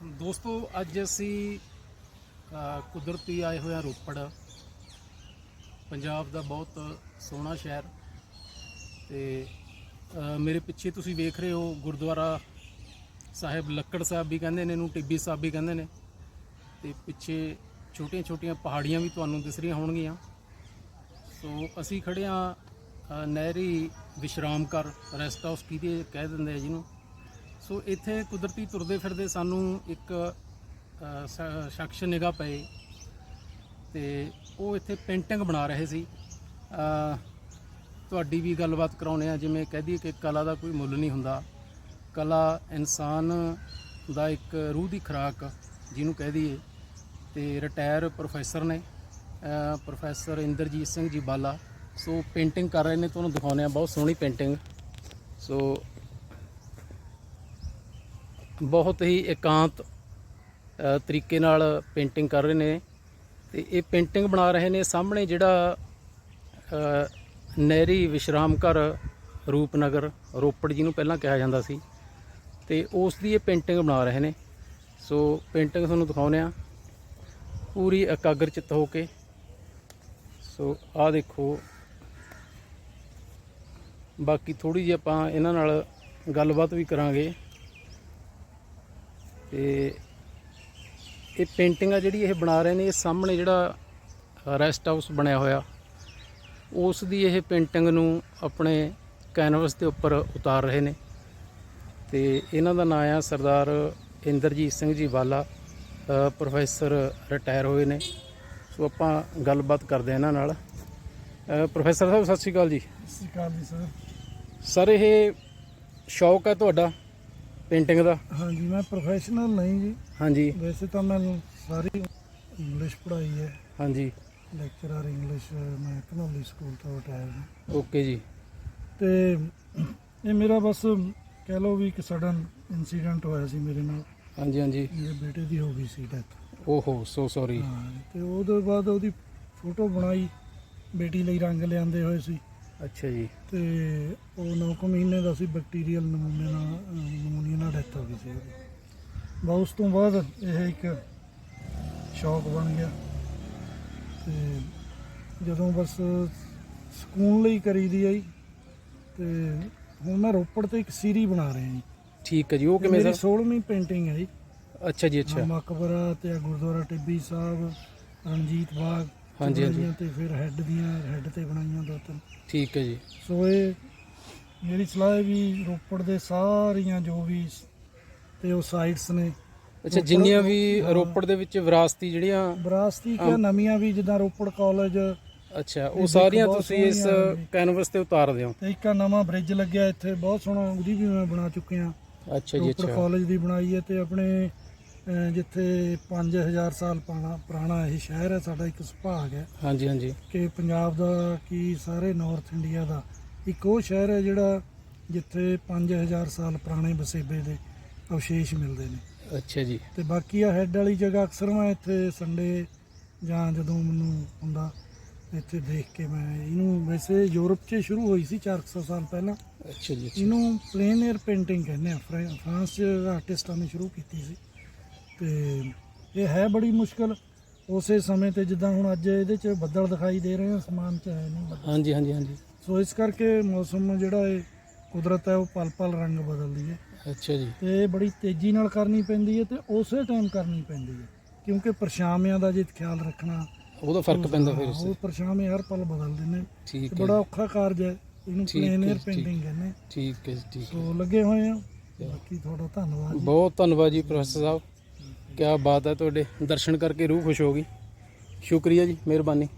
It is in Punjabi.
ਦੋਸਤੋ, ਅੱਜ ਅਸੀਂ ਕੁਦਰਤੀ ਆਏ ਹੋਏ ਹਾਂ ਰੋਪੜ। ਪੰਜਾਬ ਦਾ ਬਹੁਤ ਸੋਹਣਾ ਸ਼ਹਿਰ। ਤੇ ਮੇਰੇ ਪਿੱਛੇ ਤੁਸੀਂ ਵੇਖ ਰਹੇ ਹੋ, ਗੁਰਦੁਆਰਾ ਸਾਹਿਬ ਲੱਕੜ ਸਾਹਿਬ ਵੀ ਕਹਿੰਦੇ ਨੇ, ਇਹਨੂੰ ਟਿੱਬੀ ਸਾਹਿਬ ਵੀ ਕਹਿੰਦੇ ਨੇ। ਤੇ ਪਿੱਛੇ ਛੋਟੀਆਂ ਛੋਟੀਆਂ ਪਹਾੜੀਆਂ ਵੀ ਤੁਹਾਨੂੰ ਦਿਸ ਰਹੀਆਂ ਹੋਣਗੀਆਂ। ਸੋ, ਅਸੀਂ ਖੜੇ ਹਾਂ ਨਹਿਰੀ ਵਿਸ਼ਰਾਮ ਘਰ, ਰੈਸਟ ਹਾਊਸ ਕਿਹਦੇ ਕਹਿ ਦਿੰਦੇ ਆ ਜਿਹਨੂੰ ਸੋ ਇੱਥੇ ਕੁਦਰਤੀ ਤੁਰਦੇ ਫਿਰਦੇ ਸਾਨੂੰ ਇੱਕ ਸ਼ਖਸ ਨਿਗਾਹ ਪਏ। ਤੇ ਉਹ ਇੱਥੇ ਪੇਂਟਿੰਗ ਬਣਾ ਰਹੇ ਸੀ। ਤੁਹਾਡੀ ਵੀ ਗੱਲਬਾਤ ਕਰਾਉਣੇ ਆ ਜਿਵੇਂ ਕਹਿ ਦਈਏ ਕਿ ਕਲਾ ਦਾ ਕੋਈ ਮੁੱਲ ਨਹੀਂ ਹੁੰਦਾ। ਕਲਾ ਇਨਸਾਨ ਦਾ ਇੱਕ ਰੂਹ ਦੀ ਖੁਰਾਕ ਜਿਹਨੂੰ ਕਹਿ ਦਈਏ। ਤੇ ਰਿਟਾਇਰ ਪ੍ਰੋਫੈਸਰ ਨੇ ਪ੍ਰੋਫੈਸਰ ਇੰਦਰਜੀਤ ਸਿੰਘ ਜੀ ਬਾਲਾ। ਸੋ ਪੇਂਟਿੰਗ ਕਰ ਰਹੇ ਨੇ। ਤੁਹਾਨੂੰ ਦਿਖਾਉਂਦੇ ਆ ਬਹੁਤ ਸੋਹਣੀ ਪੇਂਟਿੰਗ। ਸੋ ਬਹੁਤ ਹੀ ਇਕਾਂਤ ਤਰੀਕੇ ਨਾਲ ਪੇਂਟਿੰਗ ਕਰ ਰਹੇ ਨੇ ਤੇ ਇਹ ਪੇਂਟਿੰਗ ਬਣਾ ਰਹੇ ਨੇ ਸਾਹਮਣੇ ਜਿਹੜਾ ਨਹਿਰੀ ਵਿਸ਼ਰਾਮ ਘਰ ਰੂਪਨਗਰ, ਰੋਪੜ ਜਿਹਨੂੰ ਪਹਿਲਾਂ ਕਿਹਾ ਜਾਂਦਾ ਸੀ ਤੇ ਉਸ ਦੀ ਇਹ ਪੇਂਟਿੰਗ ਬਣਾ ਰਹੇ ਨੇ। ਸੋ ਪੇਂਟਿੰਗ ਤੁਹਾਨੂੰ ਦਿਖਾਉਂਦੇ ਆ ਪੂਰੀ ਇਕਾਗਰ ਚਿੱਤ ਹੋ ਕੇ। ਸੋ ਆਹ ਦੇਖੋ। ਬਾਕੀ ਥੋੜੀ ਜਿਹੀ ਆਪਾਂ ਇਹਨਾਂ ਨਾਲ ਗੱਲਬਾਤ ਵੀ ਕਰਾਂਗੇ। ਤੇ ਇਹ ਪੇਂਟਿੰਗ ਆ ਜਿਹੜੀ ਇਹ ਬਣਾ ਰਹੇ ਨੇ ਇਹ ਸਾਹਮਣੇ ਜਿਹੜਾ ਰੈਸਟ ਹਾਊਸ ਬਣਿਆ ਹੋਇਆ ਉਸ ਦੀ ਇਹ ਪੇਂਟਿੰਗ ਨੂੰ ਆਪਣੇ ਕੈਨਵਸ ਦੇ ਉੱਪਰ ਉਤਾਰ ਰਹੇ ਨੇ। ਤੇ ਇਹਨਾਂ ਦਾ ਨਾਮ ਆ ਸਰਦਾਰ ਇੰਦਰਜੀਤ ਸਿੰਘ ਜੀ ਵਾਲਾ ਪ੍ਰੋਫੈਸਰ ਰਿਟਾਇਰ ਹੋਏ ਨੇ। ਸੋ ਆਪਾਂ ਗੱਲਬਾਤ ਕਰਦੇ ਹਾਂ ਇਹਨਾਂ ਨਾਲ। ਪ੍ਰੋਫੈਸਰ ਸਾਹਿਬ ਸਤਿ ਸ਼੍ਰੀ ਅਕਾਲ ਜੀ। ਸਤਿ ਸ਼੍ਰੀ ਅਕਾਲ ਜੀ ਸਰ। ਸਰ ਇਹ ਸ਼ੌਕ ਹੈ ਤੁਹਾਡਾ? ਪੇਂਟਿੰਗ ਦਾ? ਹਾਂਜੀ ਮੈਂ ਪ੍ਰੋਫੈਸ਼ਨਲ ਨਹੀਂ ਜੀ। ਹਾਂਜੀ। ਵੈਸੇ ਤਾਂ ਮੈਂ ਸਾਰੀ ਇੰਗਲਿਸ਼ ਪੜ੍ਹਾਈ ਹੈ। ਹਾਂਜੀ। ਲੈਕਚਰਰ ਇੰਗਲਿਸ਼ ਮੈਂ ਕਨੌਲੀ ਸਕੂਲ ਤੋਂ ਰਿਟਾਇਰ ਹਾਂ। ਓਕੇ ਜੀ। ਤੇ ਇਹ ਮੇਰਾ ਬਸ ਕਹਿ ਲਓ ਵੀ ਇੱਕ ਸਡਨ ਇਨਸੀਡੈਂਟ ਹੋਇਆ ਸੀ ਮੇਰੇ ਨਾਲ। ਹਾਂਜੀ ਹਾਂਜੀ। ਮੇਰੇ ਬੇਟੇ ਦੀ ਹੋ ਗਈ ਸੀ ਡੈਥ ਓਹੋ ਸੋ ਸੌਰੀ ਤੇ ਉਹਦੇ ਬਾਅਦ ਉਹਦੀ ਫੋਟੋ ਬਣਾਈ। ਬੇਟੀ ਲਈ ਰੰਗ ਲਿਆਂਦੇ ਹੋਏ ਸੀ। ਅੱਛਾ ਜੀ। ਤੇ ਉਹ 9 ਕੁ ਮਹੀਨੇ ਦਾ ਸੀ ਬੈਕਟੀਰੀਅਲ ਨਮੂਨੇ ਨਾਲ ਨਮੂਨੀਆ ਨਾਲ ਡੈਥ ਹੋ ਗਈ ਸੀ ਉਹਦੀ। ਬਸ ਉਸ ਤੋਂ ਬਾਅਦ ਇਹ ਇੱਕ ਸ਼ੌਕ ਬਣ ਗਿਆ। ਤੇ ਜਦੋਂ ਬਸ ਸਕੂਨ ਲਈ ਕਰੀਦੀ ਆਈ ਤੇ ਹੁਣ ਮੈਂ ਰੋਪੜ ਤੇ ਇੱਕ ਸੀਰੀ ਬਣਾ ਰਿਹਾ ਜੀ। ਠੀਕ ਹੈ ਜੀ ਉਹ ਕਿਵੇਂ ਮੇਰੀ ਸਰ 16ਵੀਂ ਪੇਂਟਿੰਗ ਹੈ ਜੀ। ਅੱਛਾ ਜੀ ਅੱਛਾ। ਮਕਬਰਾ ਤੇ ਗੁਰਦੁਆਰਾ ਟਿੱਬੀ ਸਾਹਿਬ ਰਣਜੀਤ ਬਾਗ। ਹਾਂਜੀ, ਹਾਂਜੀ। ਤੇ ਫਿਰ ਹੈੱਡ ਦੀਆਂ ਹੈੱਡ ਤੇ ਬਣਾਈਆਂ ਦੋ ਤਿੰਨ ਠੀਕ ਹੈ ਜੀ ਸੋ ਇਹ ਮੇਰੀ ਸਲਾਹ ਹੈ ਵੀ ਰੋਪੜ ਦੇ ਸਾਰੀਆਂ ਜੋ ਵੀ ਸ- ਤੇ ਉਹ ਸਾਈਟਸ ਨੇ ਅੱਛਾ ਜਿੰਨੀਆਂ ਵੀ ਹਾਂ। ਰੋਪੜ ਦੇ ਵਿੱਚ ਵਿਰਾਸਤੀ ਜਿਹੜੀਆਂ ਵਿਰਾਸਤੀ ਕਿਆ ਨਵੀਆਂ ਵੀ ਜਿੱਦਾਂ ਰੋਪੜ ਕਾਲਜ ਅੱਛਾ ਉਹ ਦੇਖ ਸਾਰੀਆਂ ਬਹੁਤ ਤੁਸੀਂ ਇਸ ਸੋਹਣੀਆਂ। ਕੈਨਵਸ ਤੇ ਉਤਾਰ ਦਿਓ ਤੇ ਇੱਕ ਆਹ ਨਵਾਂ ਬ੍ਰਿਜ ਲੱਗਿਆ ਇੱਥੇ ਬਹੁਤ ਸੋਹਣਾ ਉਹਦੀ ਵੀ ਮੈਂ ਬਣਾ ਚੁੱਕਿਆ ਅੱਛਾ ਜੀ ਰੋਪੜ ਅੱਛਾ ਕਾਲਜ ਦੀ ਬਣਾਈ ਹੈ ਤੇ ਆਪਣੇ ਜਿੱਥੇ 5000 ਸਾਲ ਪੁਰਾਣਾ ਪੁਰਾਣਾ ਇਹ ਸ਼ਹਿਰ ਹੈ ਸਾਡਾ ਇੱਕ ਸੁਭਾਗ ਹੈ। ਹਾਂਜੀ ਹਾਂਜੀ। ਕਿ ਪੰਜਾਬ ਦਾ ਕੀ ਸਾਰੇ ਨਾਰਥ ਇੰਡੀਆ ਦਾ। ਇੱਕ ਉਹ ਸ਼ਹਿਰ ਹੈ ਜਿਹੜਾ ਜਿੱਥੇ 5000 ਸਾਲ ਪੁਰਾਣੇ ਵਸੇਬੇ ਦੇ ਅਵਸ਼ੇਸ਼ ਮਿਲਦੇ ਨੇ। ਅੱਛਾ ਜੀ। ਤੇ ਬਾਕੀ ਆ ਹੈੱਡ ਵਾਲੀ ਜਗ੍ਹਾ ਅਕਸਰ ਮੈਂ ਇੱਥੇ ਸੰਡੇ ਜਾਂ ਜਦੋਂ ਮੈਨੂੰ ਹੁੰਦਾ ਇੱਥੇ ਦੇਖ ਕੇ ਮੈਂ ਇਹਨੂੰ ਵੈਸੇ ਯੂਰਪ 'ਚ ਸ਼ੁਰੂ ਹੋਈ ਸੀ 400 ਸਾਲ ਪਹਿਲਾਂ। ਅੱਛਾ ਜੀ ਇਹਨੂੰ ਪਲੇਨ 에ਅਰ ਪੇਂਟਿੰਗ ਕਹਿੰਦੇ ਆ ਫਰਾ- ਫਰਾਂਸ 'ਚ ਆਰਟਿਸਟਾਂ ਨੇ ਸ਼ੁਰੂ ਕੀਤੀ ਸੀ। ਤੇ ਇਹ ਹੈ ਬੜੀ ਮੁਸ਼ਕਲ ਉਸੇ ਸਮੇਂ ਤੇ ਜਿੱਦਾਂ ਹੁਣ ਅੱਜ ਇਹਦੇ 'ਚ ਬੱਦਲ ਦਿਖਾਈ ਦੇ ਰਹੇ ਆ ਅਸਮਾਨ 'ਚ ਹੈ ਨਹੀਂ ਬੱਦਲ। ਹਾਂਜੀ ਹਾਂਜੀ ਹਾਂਜੀ। ਸੋ ਇਸ ਕਰਕੇ ਮੌਸਮ ਜਿਹੜਾ ਇਹ ਕੁਦਰਤ ਹੈ ਉਹ ਪਲ ਪਲ ਰੰਗ ਬਦਲਦੀ ਹੈ। ਅੱਛਾ ਜੀ। ਤੇ ਇਹ ਬੜੀ ਤੇਜ਼ੀ ਨਾਲ ਕਰਨੀ ਪੈਂਦੀ ਹੈ ਤੇ ਉਸੇ ਟਾਈਮ ਕਰਨੀ ਪੈਂਦੀ ਹੈ ਕਿਉਂਕਿ ਪਰਛਾਵਿਆਂ ਦਾ ਜੇ ਖਿਆਲ ਰੱਖਣਾ ਉਹਦਾ ਫ਼ਰਕ ਪੈਂਦਾ ਫਿਰ ਹਾਂ, ਉਹ ਪਰਛਾਵੇਂ ਹਰ ਪਲ ਬਦਲਦੇ ਨੇ। ਠੀਕ ਤੇ ਹੈ ਬੜਾ ਔਖਾ ਕਾਰਜ ਹੈ ਇਹਨੂੰ ਠੀਕ ਪਲੇਨ ਹੈ, 에ਅਰ ਠੀਕ। ਪੇਂਟਿੰਗ ਕਹਿੰਦੇ। ਠੀਕ ਹੈ ਜੀ, ਠੀਕ ਹੈ। ਸੋ ਲੱਗੇ ਹੋਏ ਆ। ਬਾਕੀ ਤੁਹਾਡਾ ਧੰਨਵਾਦ ਜੀ। ਬਹੁਤ ਧੰਨਵਾਦ ਜੀ ਪ੍ਰੋਫੈਸਰ ਸਾਹਿਬ। ਕੀ ਬਾਤ ਹੈ ਤੁਹਾਡੇ ਦਰਸ਼ਨ ਕਰਕੇ ਰੂਹ ਖੁਸ਼ ਹੋ ਗਈ। ਸ਼ੁਕਰੀਆ ਜੀ ਮਿਹਰਬਾਨੀ।